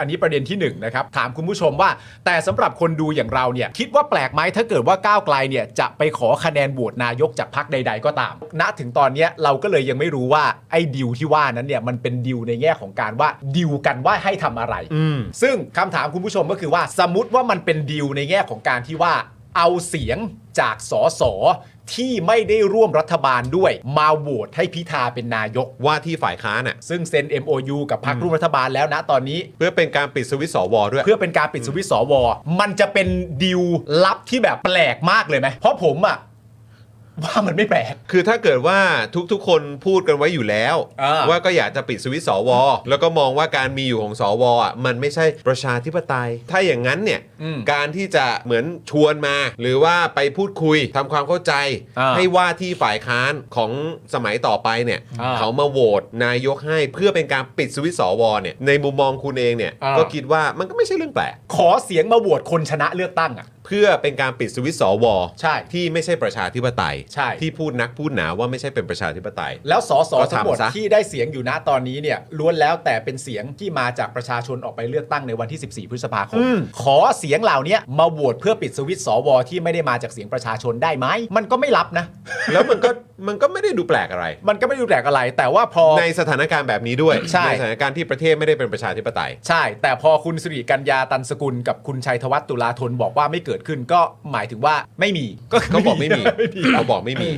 อันนี้ประเด็นที่หนึ่งนะครับถามคุณผู้ชมว่า แต่สำหรับคนดูอย่างเราเนี่ยคิดว่าแปลกไหมถ้าเกิดว่าก้าวไกลเนี่ยจะไปขอคะแนนโหวตนายกจากพรรคใด ๆ ก็ตาม ณถึงตอนเนี้ยเราก็เลยยังไม่รู้ว่าไอ้ดิวที่ว่านั้นเนี่ยมันเป็นดิวในแง่ของการว่าดิวกันว่าให้ทำอะไรอืมซึ่งคำถามคุณผู้ชมก็คือว่าสมมติว่ามันเป็นดีลในแง่ของการที่ว่า เอาเสียงจากสสที่ไม่ได้ร่วมรัฐบาลด้วย มาโหวตให้พิธาเป็นนายก ว่าที่ฝ่ายค้านอะซึ่งเซ็น MOU กับพรรคร่วมรัฐบาลแล้วนะตอนนี้ เพื่อเป็นการปิดสวิตช์สวด้วย เพื่อเป็นการปิดสวิตช์สว มันจะเป็นดีลลับที่แบบแปลกมากเลยไหมเพราะผมอะ ว่ามันไม่แปลก คือถ้าเกิดว่าทุกๆ คนพูดกันไว้อยู่แล้ว อ่า ว่าก็อยากจะปิดสวิตช์สว แล้วก็มองว่าการมีอยู่ของสวอะมันไม่ใช่ประชาธิปไตย ถ้าอย่างนั้นเนี่ยอืม การที่จะเหมือนชวนมา หรือว่าไปพูดคุยทำความเข้าใจ อ่าให้ว่าที่ฝ่ายค้านของสมัยต่อไปเนี่ยอ่าเขามาโหวตนายกให้เพื่อเป็นการปิดสวิตช์สวเนี่ยในมุมมองคุณเองเนี่ยอ่า ก็คิดว่ามันก็ไม่ใช่เรื่องแปลก ขอเสียงมาโหวตคนชนะเลือกตั้งอะ เพื่อเป็นการปิดสวิตช์สวใช่ที่ไม่ใช่ประชาธิปไตยใช่ ที่พูดนักพูดหนาว่าไม่ใช่เป็นประชาธิปไตย แล้วสสก็ทำทั้งหมดซะ ที่ได้เสียงอยู่ณตอนนี้เนี่ยล้วนแล้วแต่เป็นเสียงที่มาจากประชาชนออกไปเลือกตั้งในวันที่ 14 พฤษภาคม ขอเสียงเหล่านี้มาโหวตเพื่อปิดสวิตช์สวที่ไม่ได้มาจากเสียงประชาชนได้ไหมมันก็ไม่รับนะ แล้วมันก็มันก็ไม่ได้ดูแปลกอะไร มันก็ไม่ดูแปลกอะไร แต่ว่าพอ ในสถานการณ์แบบนี้ด้วยใช่ สถานการณ์ที่ประเทศไม่ได้เป็นประชาธิปไตย ใช่ แต่พอคุณสิริกัญญาตันสกุลกับคุณชัยธวัฒน์ตุลาธนบอกว่าไม่เกิดขึ้นก็หมายถึงว่าไม่มีก็คืก็บอกไม่มีไม่มีเราบอกไม่มี